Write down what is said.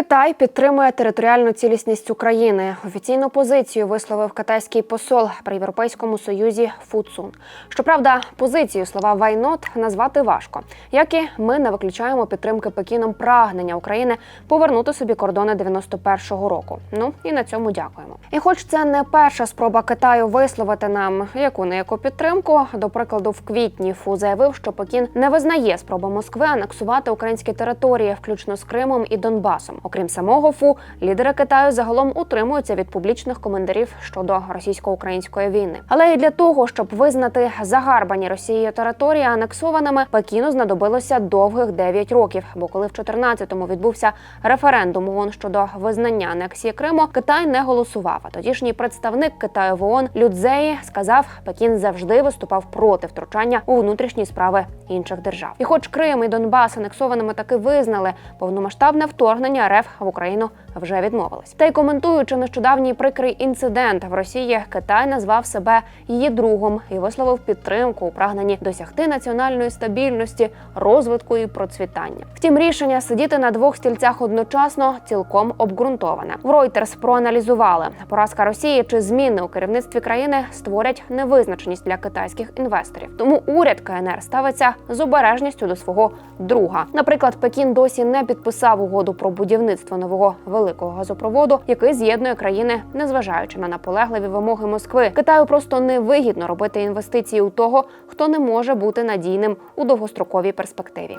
Китай підтримує територіальну цілісність України. Офіційну позицію висловив китайський посол при Європейському Союзі Фуцун. Щоправда, позицію слова «вайнот» назвати важко, як і ми не виключаємо підтримки Пекіном прагнення України повернути собі кордони 91-го року. Ну і на цьому дякуємо. І хоч це не перша спроба Китаю висловити нам яку не яку підтримку, до прикладу, в квітні Фу заявив, що Пекін не визнає спроби Москви анексувати українські території, включно з Кримом і Донбасом. Окрім самого ФУ, лідери Китаю загалом утримуються від публічних коментарів щодо російсько-української війни. Але і для того, щоб визнати загарбані Росією території анексованими, Пекіну знадобилося довгих 9 років. Бо коли в 14-му відбувся референдум ООН щодо визнання анексії Криму, Китай не голосував. А тодішній представник Китаю в ООН Людзеї сказав, Пекін завжди виступав проти втручання у внутрішні справи інших держав. І, хоч Крим і Донбас анексованими таки визнали, повномасштабне вторгнення РФ в Україну вже відмовились. Та й коментуючи нещодавній прикрий інцидент в Росії, Китай назвав себе її другом і висловив підтримку у прагненні досягти національної стабільності, розвитку і процвітання. Втім, рішення сидіти на двох стільцях одночасно цілком обґрунтоване. В Reuters проаналізували поразка Росії чи зміни у керівництві країни створять невизначеність для китайських інвесторів. Тому уряд КНР ставиться з обережністю до свого друга. Наприклад, Пекін досі не підписав угоду про будівництво нового великого газопроводу, який з'єднує країни, незважаючи на наполегливі вимоги Москви. Китаю просто невигідно робити інвестиції у того, хто не може бути надійним у довгостроковій перспективі.